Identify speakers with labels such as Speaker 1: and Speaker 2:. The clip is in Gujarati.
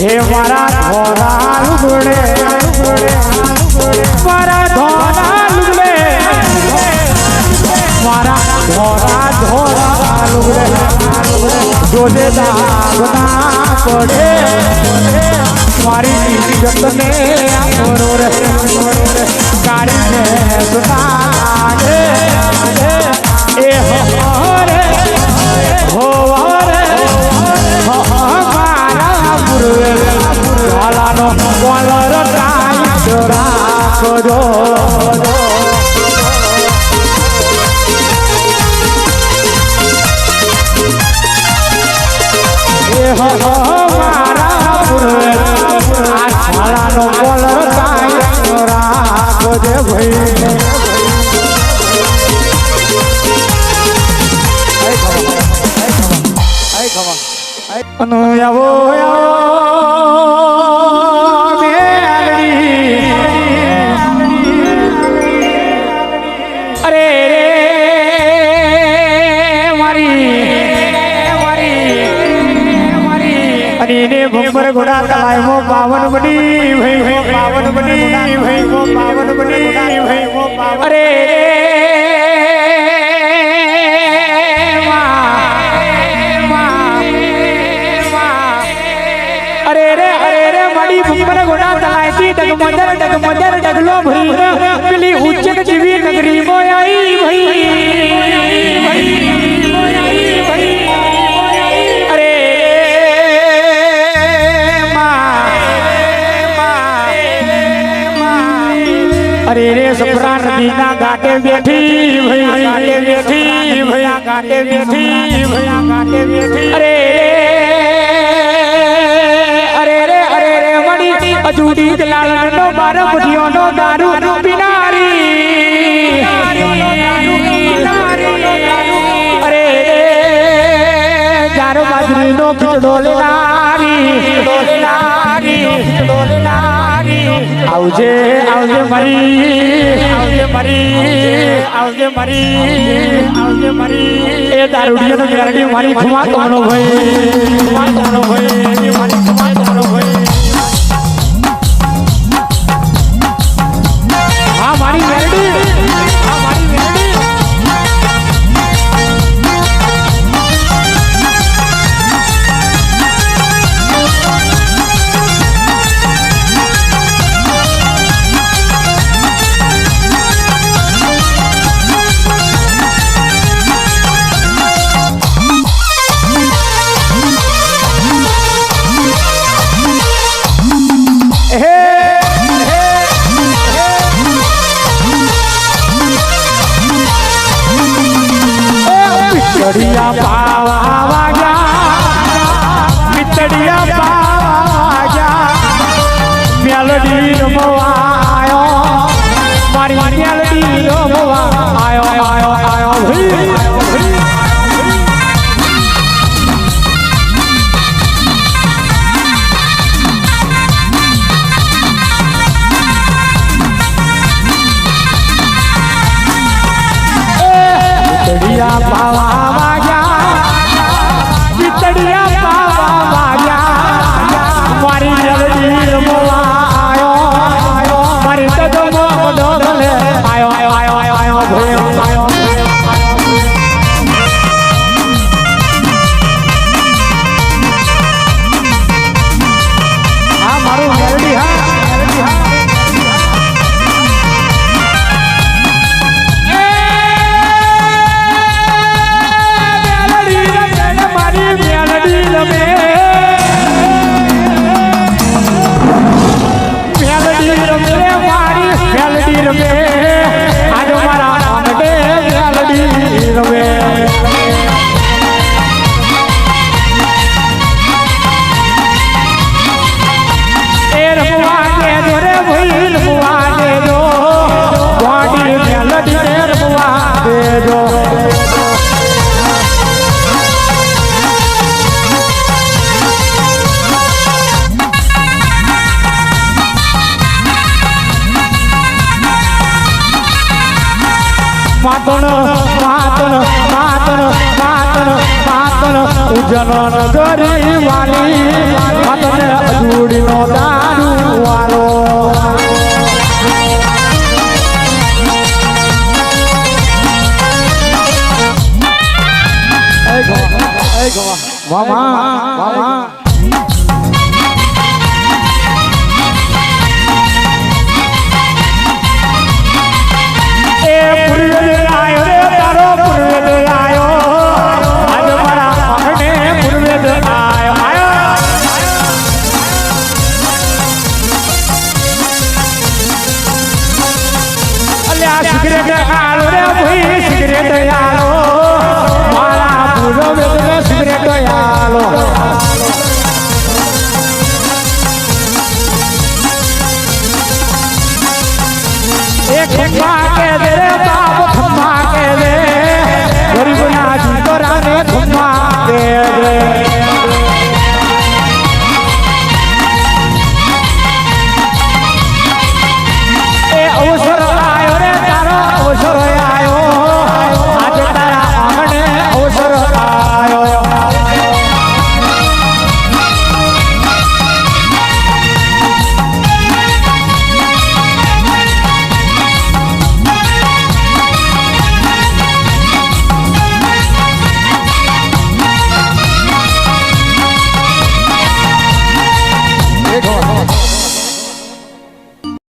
Speaker 1: હે મારા ધોરા લુગડે મારા ધોરા લુગડે મારા ધોરા ધોરા લુગડે જોજે દાગ પડે, મારી જતને આખરો રે. અનો આવો આવો એને ઘોડા ઘોડા તલાયમો પાવન બની ભઈ હો પાવન બની ભઈ હો પાવન બની ભઈ હો પાવન અરે અરે રે અરે રે માડી ભંબર ઘોડા તલાયતી ડગમજર ડગમજર ડગલો ભરી પેલી ઉચ્ચક જીવી નગરી મોયાઈ ભાઈ. ઘાટે બેઠી ભૈયા ઘાટે બેઠી ભૈયા ઘાટે બેઠી ભૈયા ઘાટે બેઠી અરે અરે રે અરે રે મણી અજુડી દલાલ નો બાર બુઢિયો નો દારૂ પીનારી. અરે ચાર બાજરી નો ખીચડો આવજે મારી આવજે મારી. એ દારૂડિયો તો મેરડી મારી ખુમા તોનો ભાઈ ખુમા તોનો ભાઈ મારી ચડિયા પાવા વાગ્યા ચડિયા પાવા વાગ્યા મારી જલ્દી રમવા આયો મારી તો ડોલે આયો આયો આયો આયો આયો ભયો આયો માતણ માતણ માતન માતન માતન ઉજન નગરી વાલી માતને અજુડીનો દારૂ વાલો. મામા મામા ભાઈ સિગરેટ